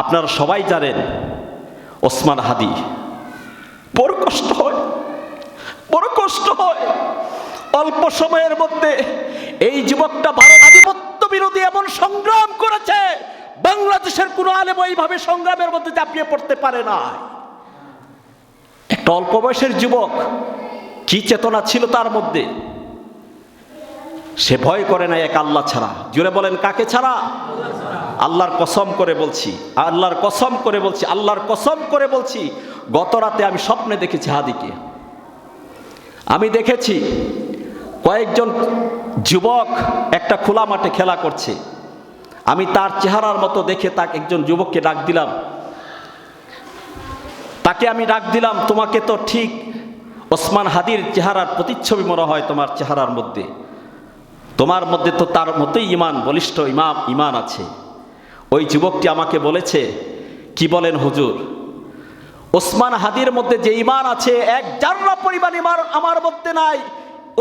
আপনারা সবাই জানেন ওসমান হাদি। বড় কষ্ট হয়, বড় কষ্ট হয়। অল্প সময়ের মধ্যে এই যুবকটা ভারত আধিপত্য বিরোধী এমন সংগ্রাম করেছে, বাংলাদেশের কোনো আলেম ওইভাবে সংগ্রামের মধ্যে চাপিয়ে পড়তে পারে না। একটা অল্প বয়সের যুবক কি চেতনা ছিল তার মধ্যে? সে ভয় করে না এক আল্লাহ ছাড়া। জুড়ে বলেন, কাকে ছাড়া? আল্লাহর কসম করে বলছি, আল্লাহর কসম করে বলছি, আল্লাহর কসম করে বলছি, গত রাতে আমি স্বপ্নে দেখেছি হাদিকে। আমি দেখেছি কয়েকজন যুবক একটা খোলা মাঠে খেলা করছে। আমি তার চেহারার মতো দেখে তাকে একজন যুবককে ডাক দিলাম। তাকে আমি ডাক দিলাম, তোমাকে তো ঠিক ওসমান হাদির চেহারার প্রতিচ্ছবি মনে হয় তোমার চেহারার মধ্যে। তোমার মধ্যে তো তার মতোই ইমান, বলিষ্ঠ ইমাম, ইমান আছে। ওই যুবকটি আমাকে বলেছে, কি বলেন হুজুর? ওসমান হাদির মধ্যে যে ইমান আছে, এক জাররা পরিমাণ ইমান আমার মধ্যে নাই।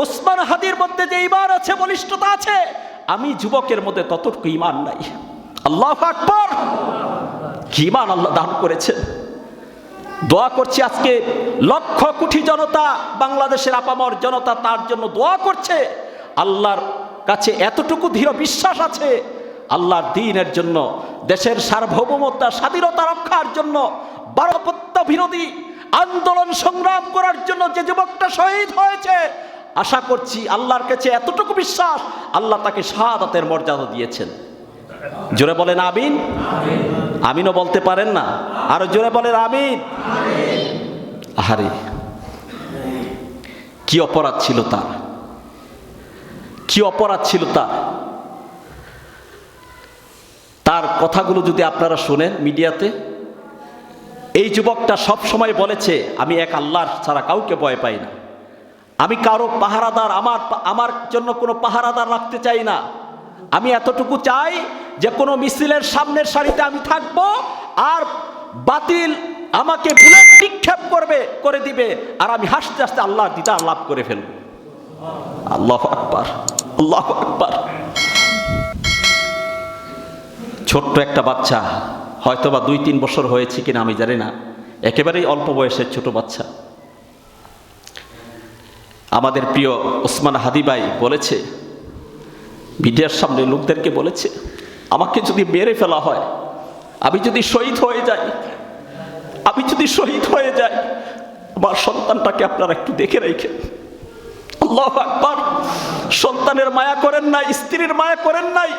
ওসমান হাদির মধ্যে যে ইমান আছে, বলিষ্ঠতা আছে। আমি যুবকের মধ্যে ততটুকু ইমান নাই। আল্লাহ আকবর! কি ইমান আল্লাহ দান করেছেন। দোয়া করছি আজকে লক্ষ কোটি জনতা, বাংলাদেশের আপামর জনতা তার জন্য দোয়া করছে। আল্লাহর কাছে এতটুকু দৃঢ় বিশ্বাস আছে, আল্লাহর দিনের জন্য দেশের সার্বভৌমতা স্বাধীনতা রক্ষার জন্য, বারপত্য বিরোধী আন্দোলন সংগ্রাম করার জন্য যে যুবকটা শহীদ হয়েছে, আশা করছি আল্লাহর কাছে এতটুকু বিশ্বাস, আল্লাহ তাকে শাহাদাতের মর্যাদা দিয়েছেন। জোরে বলেন আমিন? আমিনও বলতে পারেন না। আরও জোরে বলেন আমিন। আহারে, কি অপরাধ ছিল তার? কি অপরাধ ছিল তার? তার কথাগুলো যদি আপনারা শোনেন মিডিয়াতে, এই যুবকটা সব সময় বলেছে, আমি এক আল্লাহর ছাড়া কাউকে ভয় পাই না। আমি কারও পাহারাদার, আমার আমার জন্য কোনো পাহারাদার রাখতে চাই না। আমি এতটুকু চাই যে কোনো মিছিলের সামনের সারিতে আমি থাকব আর বাতিল আমাকে নিক্ষেপ করবে, করে দিবে আর আমি হাসতে হাসতে আল্লাহর দিদার লাভ করে ফেলব। আল্লাহ আকবার আল্লাহ আকবার। ছোট্ট একটা বাচ্চা হয়তো বা দুই তিন বছর হয়েছে কিনা আমি জানি না। একেবারেই অল্প বয়সের ছোট বাচ্চা। আমাদের প্রিয় ওসমান হাদিবাই বলেছে, মিডিয়ার সামনে লোকদেরকে বলেছে, আমাকে যদি মেরে ফেলা হয়, আমি যদি শহীদ হয়ে যাই, আমি যদি শহীদ হয়ে যাই, আমার সন্তানটাকে আপনারা একটু দেখে রেখেন। আল্লাহ সন্তানের মায়া করেন নাই, স্ত্রীর মায়া করেন নাই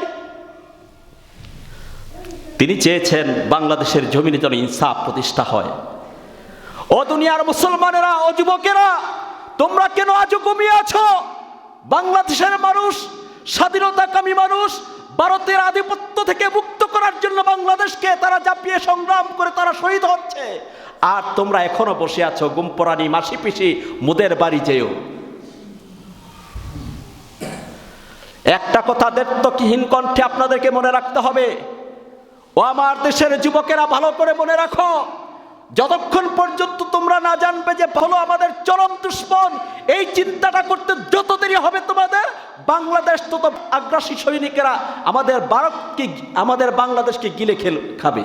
তিনি চেয়েছেন বাংলাদেশের জমিনে যেন ইনসাফ প্রতিষ্ঠা হয়। ও দুনিয়ার মুসলমানেরা, ও যুবকেরা, তোমরা কেন আজও ঘুমিয়ে আছো? বাংলাদেশের মানুষ, স্বাধীনতাকামী মানুষ, ভারতের আধিপত্য থেকে মুক্ত করার জন্য বাংলাদেশকে তারা জাপিয়ে সংগ্রাম করে তারা শহীদ হচ্ছে। আর তোমরা এখনও বসে আছো গুমপরানি মাসি পিসি, মুদের বাড়ি যেও। একটা কথা দেত্তকিহীন কণ্ঠে আপনাদেরকে মনে রাখতে হবে। ও আমার দেশের যুবকেরা ভালো করে মনে রাখো, যতক্ষণ পর্যন্ত তোমরা না জানবে যে ভালো আমাদের চরম দুশ্মন, এই চিন্তাটা করতে যত দেরি হবে তোমাদের, বাংলাদেশ তত আগ্রাসী সৈনিকেরা আমাদের ভারতকে, আমাদের বাংলাদেশকে গিলে খেল, খাবে।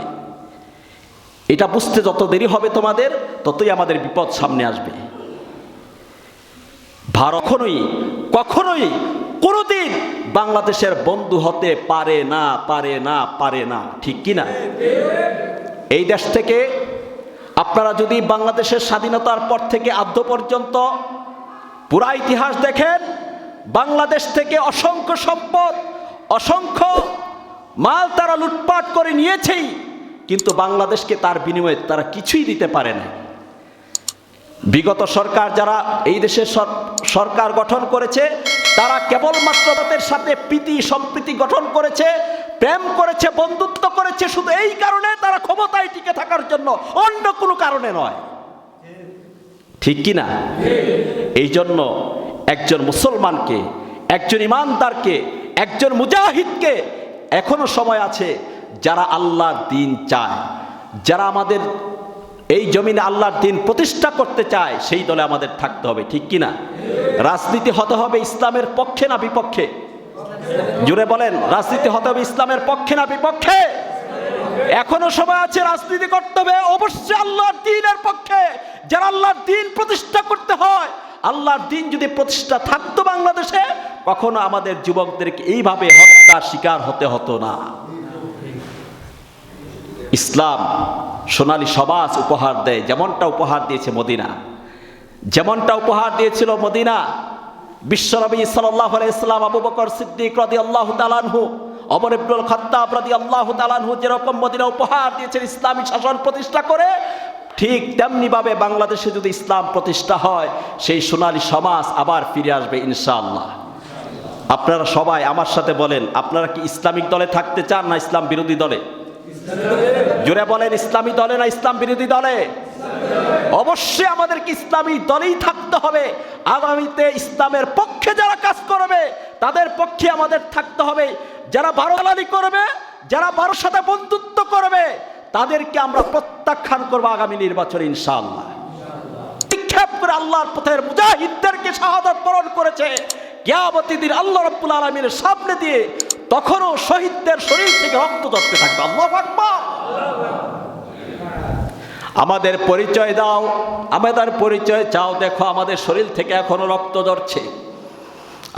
এটা বুঝতে যত দেরি হবে তোমাদের, ততই আমাদের বিপদ সামনে আসবে। ভারত কখনোই কখনোই কোনোদিন বাংলাদেশের বন্ধু হতে পারে না পারে না পারে না। ঠিক কি না এই দেশ থেকে আপনারা যদি বাংলাদেশের স্বাধীনতার পর থেকে আদ্য পর্যন্ত পুরা ইতিহাস দেখেন, বাংলাদেশ থেকে অসংখ্য সম্পদ, অসংখ্য মাল তারা লুটপাট করে নিয়েছেই, কিন্তু বাংলাদেশকে তার বিনিময়ে তারা কিছুই দিতে পারে না বিগত সরকার যারা এই দেশের সরকার গঠন করেছে তারা কেবলমাত্র তাদের সাথে প্রীতি, সম্প্রীতি গঠন করেছে, প্রেম করেছে, বন্ধুত্ব করেছে, শুধু এই কারণে তারা ক্ষমতায় টিকে থাকার জন্য অন্য কোনো কারণে নয়। ঠিক কি না এই জন্য একজন মুসলমানকে, একজন ইমানদারকে, একজন মুজাহিদকে এখনও সময় আছে যারা আল্লাহর দিন চায়, যারা আমাদের এই জমিনে আল্লাহর দিন প্রতিষ্ঠা করতে চায়, সেই দলে আমাদের থাকতে হবে, ঠিক কি না? রাজনীতি হতে হবে ইসলামের পক্ষে না বিপক্ষে? জুড়ে বলেন, রাজনীতি হতে হবে ইসলামের পক্ষে না বিপক্ষে? এখনও সময় আছে রাজনীতি করতে হবে, অবশ্যই আল্লাহর দিনের পক্ষে। যারা আল্লাহর দিন প্রতিষ্ঠা করতে হয়, আল্লাহর দিন যদি প্রতিষ্ঠা থাকতো বাংলাদেশে, কখনো আমাদের যুবকদেরকে এইভাবে হত্যার শিকার হতে হতো না। ইসলাম সোনালী সমাজ উপহার দেয়, যেমনটা উপহার দিয়েছে মদিনা। যেমনটা উপহার দিয়েছিল মদিনা, বিশ্বনবী সাল্লাহ ইসলাম আবু বকর সিদ্দিক রদি আল্লাহ তালানহু অমর ইবনুল খত্তাব রদি আল্লাহ তালানহু যেরকম মদিনা উপহার দিয়েছেন, ইসলামী শাসন প্রতিষ্ঠা করে, ঠিক তেমনিভাবে বাংলাদেশে যদি ইসলাম প্রতিষ্ঠা হয়, সেই সোনালী সমাজ আবার ফিরে আসবে ইনশাআল্লাহ। আপনারা সবাই আমার সাথে বলেন, আপনারা কি ইসলামিক দলে থাকতে চান না ইসলাম বিরোধী দলে? জোরে বলেন, ইসলামী দলে না ইসলাম বিরোধী দলে? অবশ্যই আমাদেরকে ইসলামী দলেই থাকতে হবে। আগামীতে ইসলামের পক্ষে যারা কাজ করবে, তাদের পক্ষে আমাদের থাকতে হবে। যারা বারোলালি করবে, যারা বারোর সাথে বন্ধুত্ব করবে, তাদেরকে আমরা প্রত্যাখ্যান করব আগামী নির্বাচনে ইনশাআল্লাহ। আল্লাহর পথের মুজাহিদদেরকে শাহাদত বরণ করেছে। কিয়ামতি দিন আল্লাহ রব্বুল আলমীর সামনে দিয়ে তখনও শহীদদের শরীর থেকে রক্ত ধরতে থাকবে। আল্লাহ আকবার। আমাদের পরিচয় দাও, আমাদের পরিচয় চাও, দেখো আমাদের শরীর থেকে এখনও রক্ত ধরছে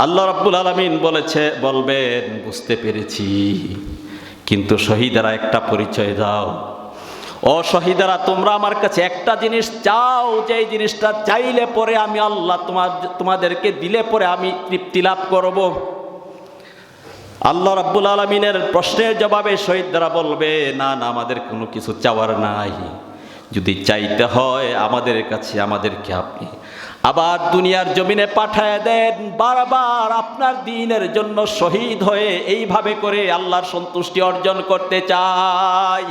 আল্লাহ রাব্বুল আলমিন বলেছে, বলবেন, বুঝতে পেরেছি, কিন্তু শহীদেরা একটা পরিচয় দাও। ও তোমরা আমার কাছে একটা জিনিস চাও যে জিনিসটা চাইলে পরে আমি আল্লাহ তোমার, তোমাদেরকে দিলে পরে আমি তৃপ্তি লাভ করব। আল্লাহ রাব্বুল আলমিনের প্রশ্নের জবাবে শহীদরা বলবে, না না, আমাদের কোনো কিছু চাওয়ার নাই। যদি চাইতে হয় আমাদের কাছে, আমাদেরকে আপনি আবার দুনিয়ার জমিনে পাঠায় দেন। বারবার আপনার দিনের জন্য শহীদ হয়ে এইভাবে করে আল্লাহর সন্তুষ্টি অর্জন করতে চাই।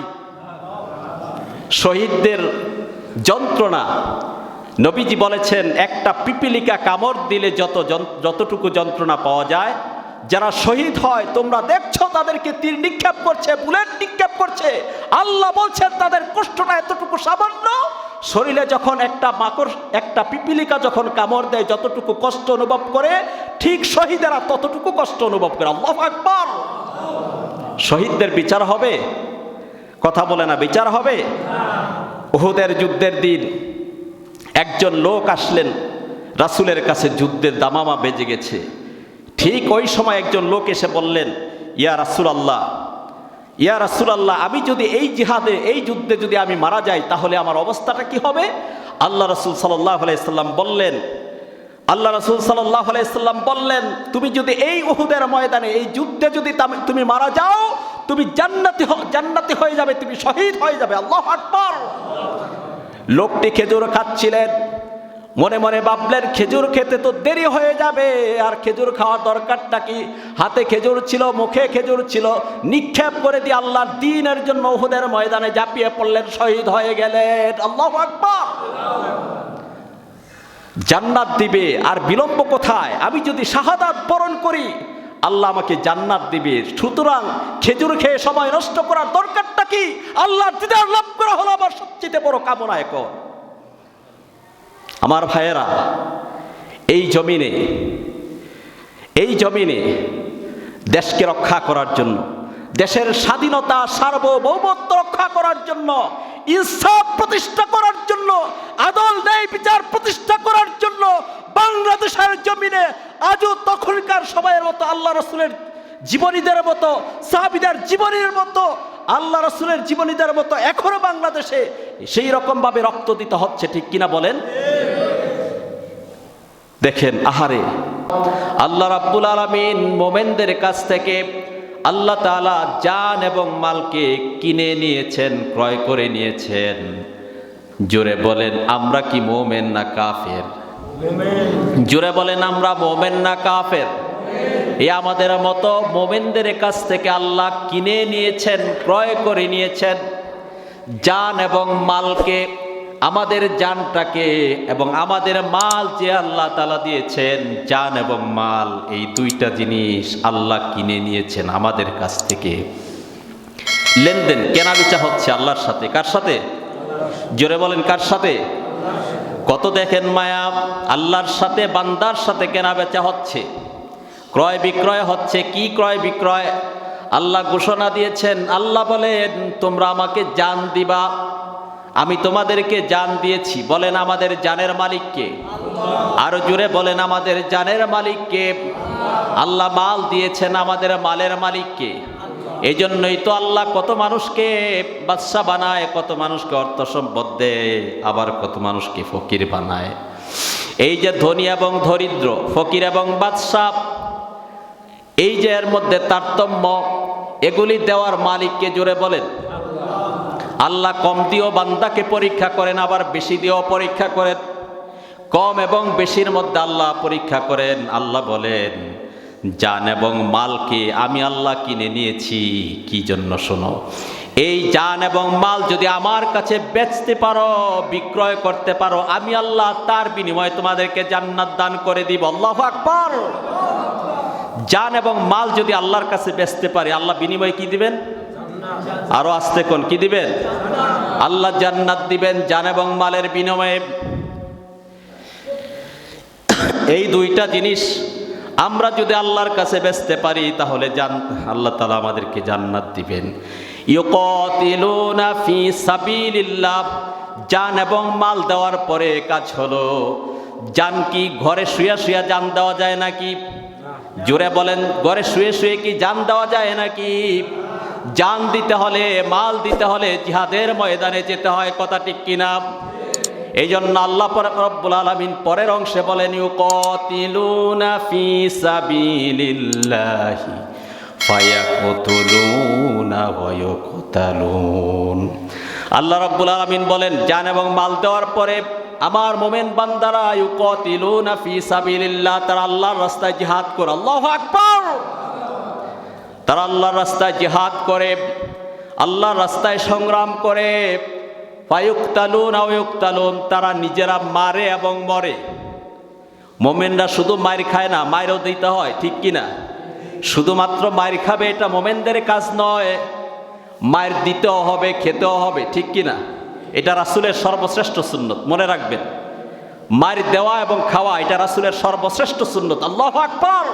শহীদদের যন্ত্রণা। নবীজি বলেছেন, একটা পিপিলিকা কামড় দিলে যত যতটুকু যন্ত্রণা পাওয়া যায়, যারা শহীদ হয়, তোমরা দেখছ তাদেরকে তীর নিক্ষেপ করছে, বুলেট নিক্ষেপ করছে। আল্লাহ বলছেন, তাদের কষ্টটা এতটুকু সামান্য। শরীরে যখন একটা মাকড়, একটা পিপিলিকা যখন কামড় দেয়, যতটুকু কষ্ট অনুভব করে, ঠিক শহীদেরা ততটুকু কষ্ট অনুভব করে। আল্লাহ আকবার! শহীদদের বিচার হবে। কথা বলে না, বিচার হবে? উহুদের যুদ্ধের দিন একজন লোক আসলেন, রাসূলের কাছে যুদ্ধের দামামা বেজে গেছে। ঠিক ওই সময় একজন লোক এসে বললেন, ইয়া রাসূল আল্লাহ ইয়া রাসূল আল্লাহ আমি যদি এই জিহাদে, এই যুদ্ধে যদি আমি মারা যাই, তাহলে আমার অবস্থাটা কি হবে? আল্লাহ রসুল সাল্লাহ আলাইসাল্লাম বললেন, আল্লাহ রসুল সাল্লাহ আলাইসাল্লাম বললেন, তুমি যদি এই উহুদের ময়দানে, এই যুদ্ধে যদি তুমি মারা যাও তুমি জান্নাতি জান্নাতি হয়ে যাবে, তুমি শহীদ হয়ে যাবে, আল্লাহ আকবার। লোকটি খেজুর খাচ্ছিলেন। মনে মনে ভাবলেন, খেজুর খেতে তো দেরি হয়ে যাবে, আর খেজুর খাওয়ার দরকারটা কি? হাতে খেজুর ছিল, মুখে খেজুর ছিল, নিক্ষেপ করে দিয়ে আল্লাহর দিনের জন্য উহুদের ময়দানে ঝাঁপিয়ে পড়লেন, শহীদ হয়ে গেলেন। আল্লাহ আকবার। জান্নাত দিবে, আর বিলম্ব কোথায়? আমি যদি শাহাদাত বরণ করি আল্লাহ আমাকে জান্নাত দিবে। সুতরাং খেজুর খেয়ে সময় নষ্ট করার দরকারটা কি? আল্লাহর দিদার লাভ করা হলো আমার সবচেয়ে বড় কামনা এখন। আমার ভাইয়েরা, এই জমিনে এই জমিনে দেশকে রক্ষা করার জন্য, দেশের স্বাধীনতা, সার্বভৌমত্ব রক্ষা করার জন্য ইনসাফ প্রতিষ্ঠা করার জন্য, আদল ন্যায় বিচার প্রতিষ্ঠা করার জন্য বাংলাদেশের জমিনে আজও তখনকার সময়ের মতো আল্লাহ রসুলের জীবনীদের মতো, সাহাবিদের জীবনীর মতো, আল্লাহ রসুলের জীবনীদের মতো এখনও বাংলাদেশে সেই রকমভাবে রক্ত দিতে হচ্ছে, ঠিক কিনা বলেন? দেখেন, আহারে, আল্লাহ রাব্বুল আলামিন মোমেনদের কাছ থেকে আল্লাহ তাআলা জান এবং মালকে কিনে নিয়েছেন, ক্রয় করে নিয়েছেন। জোরে বলেন, আমরা কি মোমেন না কাফের? জোরে বলেন, আমরা মোমেন না কাফের? এ আমাদের মতো মোমেনদের কাছ থেকে আল্লাহ কিনে নিয়েছেন, ক্রয় করে নিয়েছেন। জান এবং মালকে আমাদের জানটাকে এবং আমাদের মাল যে আল্লাহ তালা দিয়েছেন, জান এবং মাল, এই দুইটা জিনিস আল্লাহ কিনে নিয়েছেন আমাদের কাছ থেকে। লেনদেন কেনা বেচা হচ্ছে আল্লাহর সাথে। কার সাথে? জোরে বলেন, কার সাথে? কত দেখেন মায়া, আল্লাহর সাথে, বান্দার সাথে কেনা বেচা হচ্ছে। ক্রয় বিক্রয় হচ্ছে, কি ক্রয় বিক্রয়? আল্লাহ ঘোষণা দিয়েছেন, আল্লাহ বলেন, তোমরা আমাকে জান দিবা। আমি তোমাদেরকে জান দিয়েছি, বলেন আমাদের জানের মালিককে। আরও জুড়ে বলেন আমাদের জানের মালিককে। আল্লাহ মাল দিয়েছেন আমাদের মালের মালিককে। এই জন্যই তো আল্লাহ কত মানুষকে বাদশা বানায়, কত মানুষকে অর্থ সম্পদ দেয়, আবার কত মানুষকে ফকির বানায়। এই যে ধনী এবং দরিদ্র, ফকির এবং বাদশাহ এই যে এর মধ্যে তারতম্য, এগুলি দেওয়ার মালিককে জুড়ে বলেন। আল্লাহ কম দিয়েও বান্দাকে পরীক্ষা করেন, আবার বেশি দিয়েও পরীক্ষা করেন। কম এবং বেশির মধ্যে আল্লাহ পরীক্ষা করেন। আল্লাহ বলেন, জান এবং মালকে আমি আল্লাহ কিনে নিয়েছি, কি জন্য শোনো? এই জান এবং মাল যদি আমার কাছে বেচতে পারো, বিক্রয় করতে পারো, আমি আল্লাহ তার বিনিময়ে তোমাদেরকে জান্নাত দান করে দিব। আল্লাহ আকবার! জান এবং মাল যদি আল্লাহর কাছে বেচতে পারে, আল্লাহ বিনিময়ে কি দিবেন? আরও আসতে কোন? কি দিবেন? আল্লাহ জান্নাত দিবেন জান এবং মালের বিনিময়ে। এই দুইটা জিনিস আমরা যদি আল্লাহর কাছে বেচতে পারি, তাহলে জান আল্লাহ তালা আমাদেরকে জান্নাত দিবেন। জান এবং মাল দেওয়ার পরে কাজ হলো, জান কি ঘরে শুয়ে শুয়ে জান দেওয়া যায় নাকি? জোরে বলেন, ঘরে শুয়ে শুয়ে কি জান দেওয়া যায় নাকি? জান দিতে হলে, মাল দিতে হলে জিহাদের ময়দানে যেতে হয়, কথা ঠিক কিনা? এই জন্য আল্লাহ রব্বুল আলমিন পরের অংশে বলেন, ইউকাতিলুনা ফি আল্লাহ রাব্বুল আলামিন বলেন, জান এবং মাল দেওয়ার পরে আমার মোমেন বান্দারা ইউকাতিলুনা ফি সাবিলিল্লাহ, তারা আল্লাহর রাস্তায় জিহাদ করে, আল্লাহু আকবার। তারা আল্লাহর রাস্তায় জিহাদ করে, আল্লাহর রাস্তায় সংগ্রাম করে। ফায়ুক্তালুন আয়ুক্তালুন তারা নিজেরা মারে এবং মরে। মোমেনরা শুধু মায়ের খায় না মায়েরও দিতে হয়, ঠিক কি না শুধুমাত্র মায়ের খাবে এটা মোমেনদের কাজ নয় মায়ের দিতেও হবে, খেতেও হবে, ঠিক কি না এটা রাসুলের সর্বশ্রেষ্ঠ সুন্নত, মনে রাখবেন। মায়ের দেওয়া এবং খাওয়া, এটা রাসুলের সর্বশ্রেষ্ঠ সুন্নত, আল্লাহ আকবর।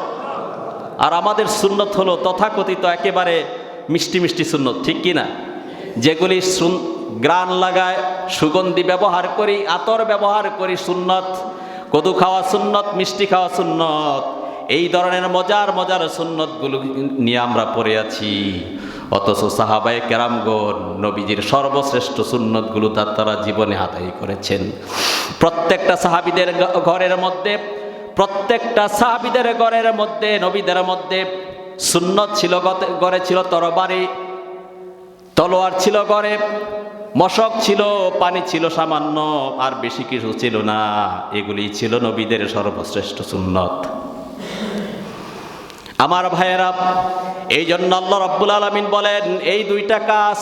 আর আমাদের সুন্নত হলো তথাকথিত একেবারে মিষ্টি মিষ্টি সুন্নত, ঠিক কি না? যেগুলি গ্রান লাগায়, সুগন্ধি ব্যবহার করি, আতর ব্যবহার করি সুন্নত, কদু খাওয়া সুন্নত, মিষ্টি খাওয়া সুন্নত, এই ধরনের মজার মজার সুন্নতগুলো নিয়ে আমরা পড়ে আছি। অথচ সাহাবায়ে কেরামগণ, নবীজির সর্বশ্রেষ্ঠ সুন্নতগুলো তার তারা জীবনে হাতাই করেছেন। প্রত্যেকটা সাহাবিদের ঘরের মধ্যে প্রত্যেকটা সাহাবিদের ঘরের মধ্যে, নবীদের মধ্যে সুন্নত ছিল ঘরে ছিল তরবারি, তলোয়ার ছিল ঘরে, মশক ছিল, পানি ছিল সামান্য, আর বেশি কিছু ছিল না। এগুলি ছিল নবীদের সর্বশ্রেষ্ঠ সুন্নত। আমার ভাইয়েরা এই জন্য আল্লাহ রব্বুল আলমিন বলেন, এই দুইটা কাজ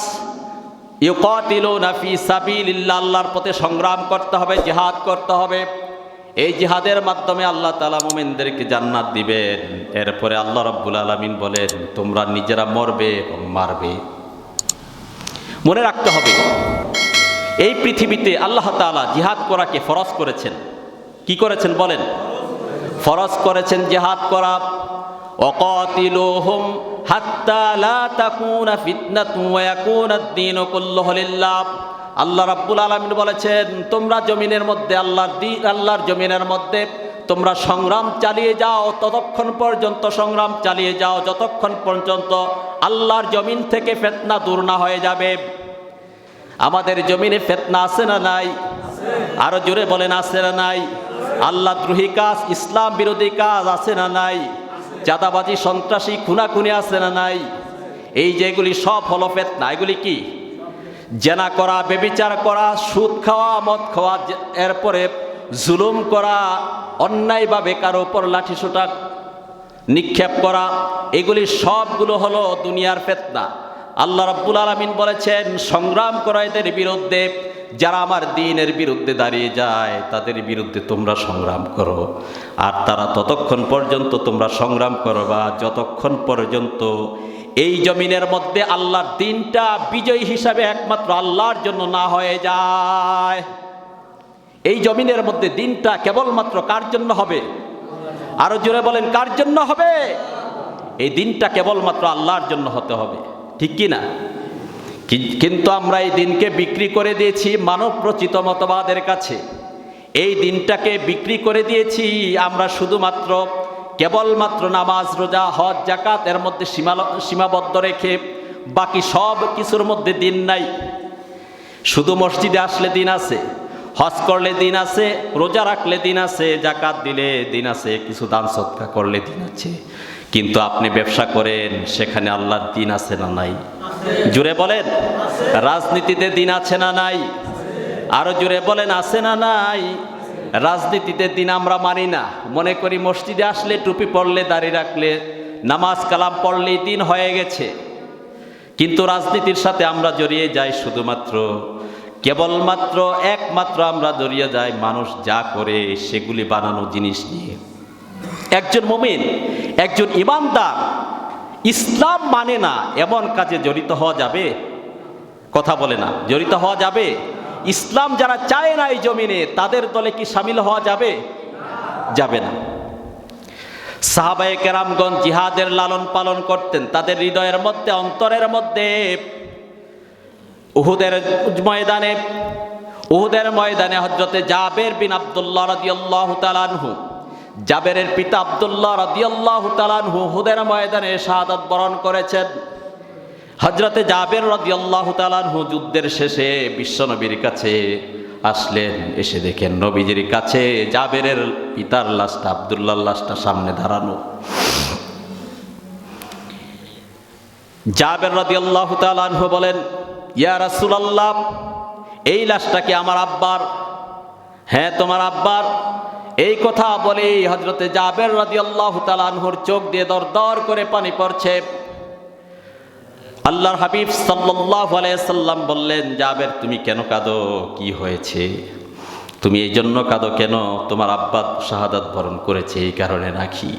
ইউকাতিলুনা ফি সাবিলিল্লাহ, আল্লাহর পথে সংগ্রাম করতে হবে, জিহাদ করতে হবে। এই জিহাদের মাধ্যমে আল্লাহ তালা মোমেনদেরকে জান্নাত দিবেন। এরপরে আল্লাহ রব্বুল আলমিন বলেন, তোমরা নিজেরা মরবে এবং মারবে। মনে রাখতে হবে, এই পৃথিবীতে আল্লাহ তাআলা জিহাদ করাকে ফরজ করেছেন। কি করেছেন বলেন? ফরজ করেছেন জিহাদ করা। অকাতিলুহুম হাত্তা তাকুনা ফিতনাতুন ওয়া ইয়াকুনা আদ-দীনু আল্লাহ রাব্বুল আলামিন বলেছেন, তোমরা জমিনের মধ্যে, আল্লাহর দিন, আল্লাহর জমিনের মধ্যে তোমরা সংগ্রাম চালিয়ে যাও, ততক্ষণ পর্যন্ত সংগ্রাম চালিয়ে যাও, যতক্ষণ পর্যন্ত আল্লাহর জমিন থেকে ফেতনা দূর না হয়ে যাবে। আমাদের জমিনে ফেতনা আছে না নাই? আরও জোরে বলেন, আছে না নাই? আল্লাহ দ্রোহী কাজ, ইসলাম বিরোধী কাজ আছে না নাই? চাঁদাবাজি, সন্ত্রাসী, খুনাখুনি আছে না নাই? এই যেগুলি সব হলো ফেতনা, এগুলি কি? জেনা করা, বেবিচার করা, সুদ খাওয়া, মদ খাওয়া এরপরে জুলুম করা, অন্যায়ভাবে কারও উপর লাঠি সোটা, নিক্ষেপ করা, এগুলি সবগুলো হলো দুনিয়ার ফেতনা। আল্লাহ রাব্বুল আলামিন বলেছেন, সংগ্রাম করা এদের বিরুদ্ধে, যারা আমার দিনের বিরুদ্ধে দাঁড়িয়ে যায়, তাদের বিরুদ্ধে তোমরা সংগ্রাম করো। আর তারা ততক্ষণ পর্যন্ত তোমরা সংগ্রাম করো বা যতক্ষণ পর্যন্ত এই জমিনের মধ্যে আল্লাহর দিনটা বিজয়ী হিসাবে একমাত্র আল্লাহর জন্য না হয়ে যায়। এই জমিনের মধ্যে দিনটা কেবলমাত্র কার জন্য হবে? আরও জোরে বলেন, কার জন্য হবে? এই দিনটা কেবলমাত্র আল্লাহর জন্য হতে হবে। ঠিক কি না? কিন্তু আমরা এই দিনকে বিক্রি করে দিয়েছি মানব প্রচিত মতবাদের কাছে। এই দিনটাকে বিক্রি করে দিয়েছি আমরা শুধুমাত্র কেবলমাত্র নামাজ, রোজা, হজ জাকাত এর মধ্যে সীমা সীমাবদ্ধ রেখে বাকি সব কিছুর মধ্যে দিন নাই। শুধু মসজিদে আসলে দিন আছে, হজ করলে দিন আছে, রোজা রাখলে দিন আছে জাকাত দিলে দিন আছে, কিছু দান সৎকা করলে দিন আছে। কিন্তু আপনি ব্যবসা করেন, সেখানে আল্লাহর দিন আছে না নাই? জুড়ে বলেন, রাজনীতিতে দিন আছে না নাই? আরও জুড়ে বলেন, আছে না নাই? রাজনীতিতে দিন আমরা মানি না। মনে করি মসজিদে আসলে টুপি পড়লে দাঁড়িয়ে রাখলে, নামাজ কালাম পড়লেই দিন হয়ে গেছে। কিন্তু রাজনীতির সাথে আমরা জড়িয়ে যাই শুধুমাত্র। কেবলমাত্র একমাত্র আমরা জড়িয়ে যাই মানুষ যা করে, সেগুলি বানানো জিনিস নিয়ে। একজন মুমিন, একজন ইমানদার, ইসলাম মানে না এমন কাজে জড়িত হওয়া যাবে? কথা বলে না। জড়িত হওয়া যাবে? ইসলাম যারা চায় না এই জমিনে, তাদের দলে কি সামিল হওয়া যাবে? যাবে না। সাহাবায়ে কেরামগঞ্জ জিহাদের লালন পালন করতেন, তাদের হৃদয়ের মধ্যে, অন্তরের মধ্যে উহুদের ময়দানে উহুদের ময়দানে হজরতে জাবের বিন আবদুল্লাহ রাদিয়াল্লাহ তালানহু জাবেরের পিতা আবদুল্লাহ রাদিয়াল্লাহ তালানহু উহুদের ময়দানে শাহাদাত বরণ করেছেন। হজরতে জাবের রাদিয়াল্লাহ তালানহু যুদ্ধের শেষে বিশ্বনবীর কাছে আসলেন। এসে দেখেন নবীজির কাছে জাবেরের পিতার লাশটা আবদুল্লাহ লাশটা সামনে দাঁড়ানো। জাবের রাদিয়াল্লাহ তালানহু বলেন, ইয়া রাসূলুল্লাহ, এই লাশটা কি আমার আব্বার? হ্যাঁ তোমার আব্বার। এই কথা বলে হজরতে জাবের রাদিয়াল্লাহু তালানহুর চোখ দিয়ে দর দর করে পানি পড়ছে। আল্লাহর হাবিব সাল্লাল্লাহু আলাইহি সাল্লাম বললেন, জাবের, তুমি কেন কাঁদো? কি হয়েছে? তুমি এই জন্য কাঁদো কেন? তোমার আব্বা শাহাদাত বরণ করেছে এই কারণে নাকি?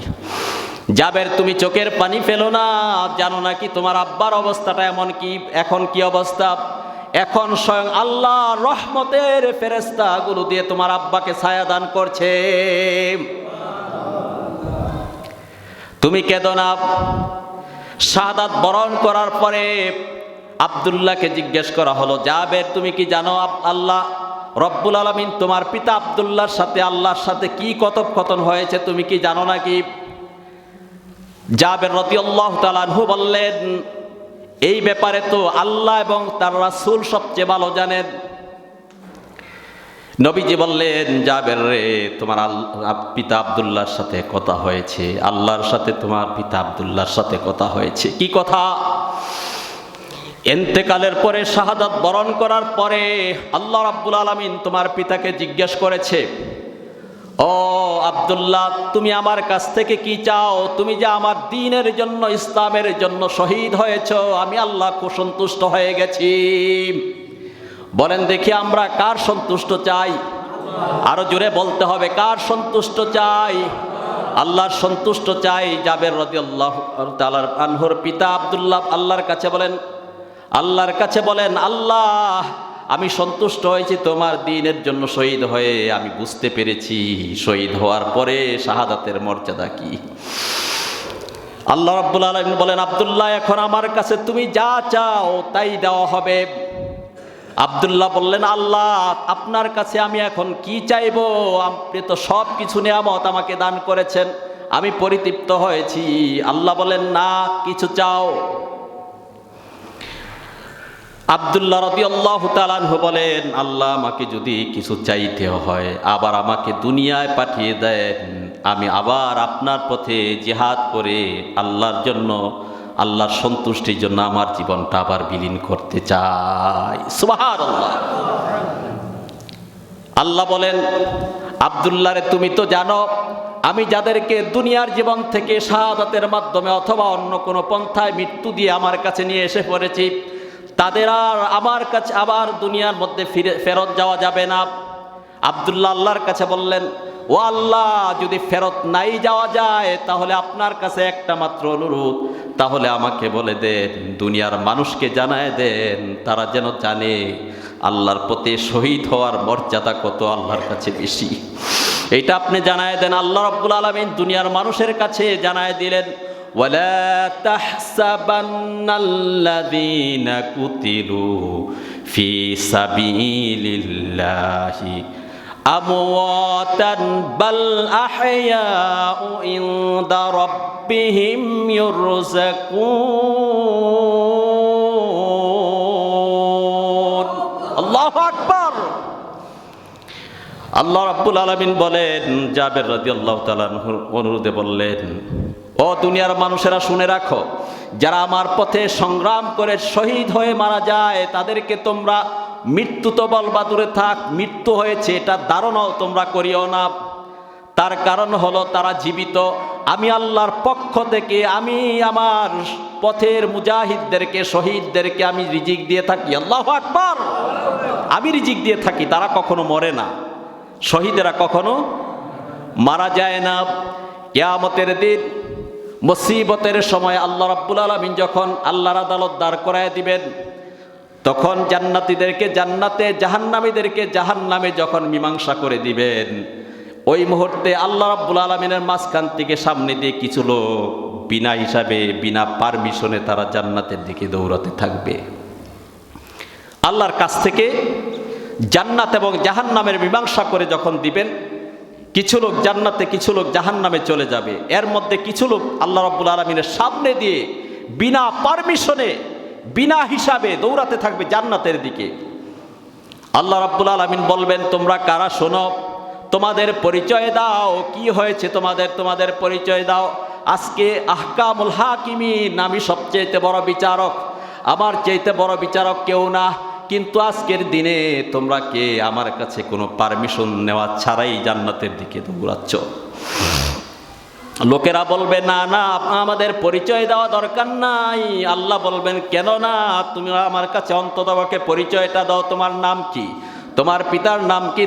জাবের, তুমি চোখের পানি ফেলো না জানো নাকি তোমার আব্বার অবস্থাটা এমন কি? এখন কি অবস্থা? এখন স্বয়ং আল্লাহ রহমতের ফেরেস্তা গুলো দিয়ে তোমার আব্বাকে ছায়া দান করছে। তুমি কেঁদো না। শাহাদাত বরণ করার পরে আবদুল্লাহকে জিজ্ঞেস করা হলো, জাবের, তুমি কি জানো আল্লাহ? রব্বুল আলমিন তোমার পিতা আবদুল্লাহর সাথে আল্লাহর সাথে কি কথোপকথন হয়েছে তুমি কি জানো নাকি? জাবের রতিউল্লাহ তালানহু বললেন, এই ব্যাপারে তো আল্লাহ এবং তার রাসূল সবচেয়ে ভালো জানেন। নবীজি বললেন, জাবের রে, তোমার পিতা আবদুল্লাহর সাথে কথা হয়েছে। আল্লাহর সাথে তোমার পিতা আবদুল্লাহর সাথে কথা হয়েছে। কি কথা? এন্তেকালের পরে শাহাদাত বরণ করার পরে আল্লাহ রাব্বুল আলামিন তোমার পিতাকে জিজ্ঞেস করেছে, ও আব্দুল্লাহ, তুমি আমার কাছ থেকে কি চাও? তুমি যে আমার দিনের জন্য, ইসলামের জন্য শহীদ হয়েছ, আমি আল্লাহ খুব সন্তুষ্ট হয়ে গেছি। বলেন দেখি আমরা কার সন্তুষ্ট চাই? আরও জোরে বলতে হবে, কার সন্তুষ্ট চাই? আল্লাহর সন্তুষ্ট চাই জাবের রদি আল্লাহ তালার আনহর পিতা আবদুল্লাহ, আল্লাহর কাছে বলেন, আল্লাহর কাছে বলেন, আল্লাহ, আমি সন্তুষ্ট হয়েছি, তোমার দিনের জন্য শহীদ হয়ে আমি বুঝতে পেরেছি, শহীদ হওয়ার পরে শাহাদাতের মর্যাদা কি? আল্লাহ রাব্বুল আলামিন বলেন, আব্দুল্লাহ, এখন আমার কাছে তুমি যা চাও, তাই দেওয়া হবে। আব্দুল্লাহ বললেন, আল্লাহ, আপনার কাছে আমি এখন কি চাইব? আপনি তো সব কিছু নিয়ামত আমাকে দান করেছেন। আমি পরিতৃপ্ত হয়েছি। আল্লাহ বলেন না, কিছু চাও? আবদুল্লাহ রবি আল্লাহ তালানহু বলেন, আল্লাহ, আমাকে যদি কিছু চাইতে হয়, আবার আমাকে দুনিয়ায় পাঠিয়ে দেন। আমি আবার আপনার পথে জেহাদ করে আল্লাহর জন্য আল্লাহর সন্তুষ্টির জন্য আমার জীবনটা আবার বিলীন করতে চাই। সুবাহার আল্লাহ আল্লাহ বলেন আবদুল্লাহ রে তুমি তো জানো, আমি যাদেরকে দুনিয়ার জীবন থেকে শাহাদাতের মাধ্যমে অথবা অন্য কোনো পন্থায় মৃত্যু দিয়ে আমার কাছে নিয়ে এসে পড়েছি, তাদের আর আমার কাছে আবার দুনিয়ার মধ্যে ফিরে, ফেরত যাওয়া যাবে না। আবদুল্লাহ আল্লাহর কাছে বললেন ও আল্লাহ যদি ফেরত নাই যাওয়া যায় তাহলে আপনার কাছে একটা মাত্র অনুরোধ তাহলে আমাকে বলে দেন দুনিয়ার মানুষকে জানায় দেন তারা যেন জানে আল্লাহর পথে শহীদ হওয়ার মর্যাদা কত আল্লাহর কাছে বেশি এটা আপনি জানায় দেন আল্লাহ রব্বুল আলমিন দুনিয়ার মানুষের কাছে জানায় দিলেন ولا تحسبن الذين قتلوا في سبيل الله أمواتا بل أحياء عند ربهم يرزقون الله أكبر আল্লাহ রাব্বুল আলামিন বলেন জাবের রাদিয়াল্লাহু তাআলা অনুরোধে বললেন ও দুনিয়ার মানুষেরা শুনে রাখো যারা আমার পথে সংগ্রাম করে শহীদ হয়ে মারা যায় তাদেরকে তোমরা মৃত্যু তো বলবা দূরে থাক, মৃত্যু হয়েছে, এটা ধারণাও তোমরা করিও না। তার কারণ হলো তারা জীবিত। আমি আল্লাহর পক্ষ থেকে, আমি আমার পথের মুজাহিদদেরকে, শহীদদেরকে আমি রিজিক দিয়ে থাকি। আল্লাহ আকবার! আমি রিজিক দিয়ে থাকি, তারা কখনো মরে না। শহীদেরা কখনো মারা যায় না। কেয়ামতের দিন, মুসিবতের সময় আল্লাহ রাব্বুল আলমিন যখন আল্লাহর আদালত দাঁড় করায় দিবেন তখন জান্নাতীদেরকে জান্নাতে, জাহান্নামীদেরকে জাহান্নামে যখন মীমাংসা করে দিবেন, ওই মুহূর্তে আল্লাহ রাব্বুল আলমিনের মাঝখান থেকে সামনে দিয়ে কিছু লোক বিনা হিসাবে, বিনা পারমিশনে তারা জান্নাতের দিকে দৌড়াতে থাকবে। আল্লাহর কাছ থেকে জান্নাত এবং জাহান্নামের মীমাংসা করে যখন দিবেন, কিছু লোক জান্নাতে, কিছু লোক জাহান্নামে চলে যাবে। এর মধ্যে কিছু লোক আল্লাহ রাব্বুল আলমিনের সামনে দিয়ে বিনা পারমিশনে বিনা হিসাবে দৌড়াতে থাকবে জান্নাতের দিকে। আল্লাহ রাব্বুল আলমিন বলবেন, তোমরা কারা শোনো? তোমাদের পরিচয় দাও। কি হয়েছে তোমাদের? তোমাদের পরিচয় দাও। আজকে আহকামুল হাকিমিন আমি সবচেয়ে বড় বিচারক। আমার চাইতে বড় বিচারক কেউ না। কিন্তু আজকের দিনে তোমরা কে? আমার কাছে কোনো পারমিশন নেওয়া ছাড়াই জান্নাতের দিকে দৌড়াচ্ছ। লোকেরা বলবে, না না, আমাদের পরিচয় দেওয়া দরকার নাই। আল্লাহ বলবেন, কেন না? তুমি আমার কাছে অন্তত আমাকে পরিচয়টা দাও। তোমার নাম কি? তোমার পিতার নাম কি?